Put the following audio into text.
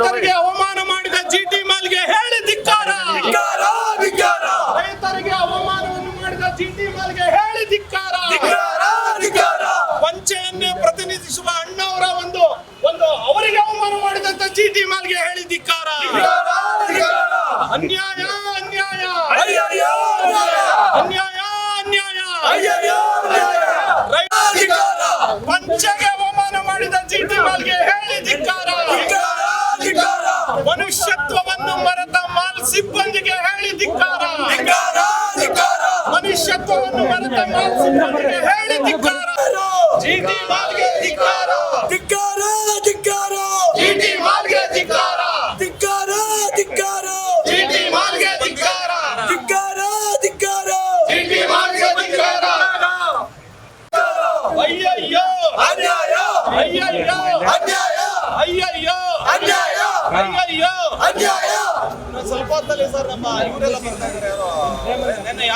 ರೈತರಿಗೆ ಅವಮಾನ ಮಾಡಿದ ಜಿಟಿ ಮಾಲ್ಗೆ ಹೇಳಿ ಧಿಕ್ಕಾರ. ರೈತರಿಗೆ ಅವಮಾನವನ್ನು ಮಾಡಿದ ಜಿಟಿ ಮಾಲ್ಗೆ ಹೇಳಿ ಧಿಕ್ಕಾರ. ವಂಚೆಯನ್ನೇ ಪ್ರತಿನಿಧಿಸುವ ಅಣ್ಣವರ ಒಂದು ಒಂದು ಅವರಿಗೆ ಅವಮಾನ ಮಾಡಿದಂತ ಜಿಟಿ ಮಾಲ್ಗೆ ಹೇಳಿ ಧಿಕ್ಕಾರ. ಅನ್ಯಾಯ ಅನ್ಯಾಯ. ಅನ್ಯಾಯ. ಅನ್ಯಾಯ ವಂಚೆಗೆ ಅವಮಾನ ಮಾಡಿದ ಜಿಟಿ ಮಾಲ್ಗೆ ಹೇಳಿ ಧಿಕ್ಕಾರ. ಜಿಟಿ ಮಾಲ್ಗೆ ಧಿಕ್ಕಾರ. ಧಿಕ್ಕಾರ ಧಿಕ್ಕಾರ. ಜಿಟಿ ಮಾಲ್ಗೆ ಧಿಕ್ಕಾರ. ಧಿಕ್ಕಾರ ಧಿಕ್ಕಾರ. ಜಿಟಿ ಮಾಲ್ಗೆ ಧಿಕ್ಕಾರ. ಧಿಕ್ಕಾರ ಧಿಕ್ಕಾರ. ಜಿಟಿ ಮಾಲ್ಗೆ ಧಿಕ್ಕಾರ. ಅಯ್ಯಯ್ಯೋ. ಅನ್ಯಾಯ. ಅಯ್ಯಯ್ಯೋ. ಅನ್ಯಾಯ. ಅಯ್ಯಯ್ಯೋ. ಅನ್ಯಾಯ. ಅಯ್ಯಯ್ಯೋ. ಅನ್ಯಾಯ. ಸ್ವಲ್ಪ ಹೊತ್ತಲ್ಲಿ ಸರ್ ನಮ್ಮ ಇವರೆಲ್ಲ ಬರ್ತಾ ಇದ್ದಾರೆ. ಯಾರೋ ನೆನ್ನೆ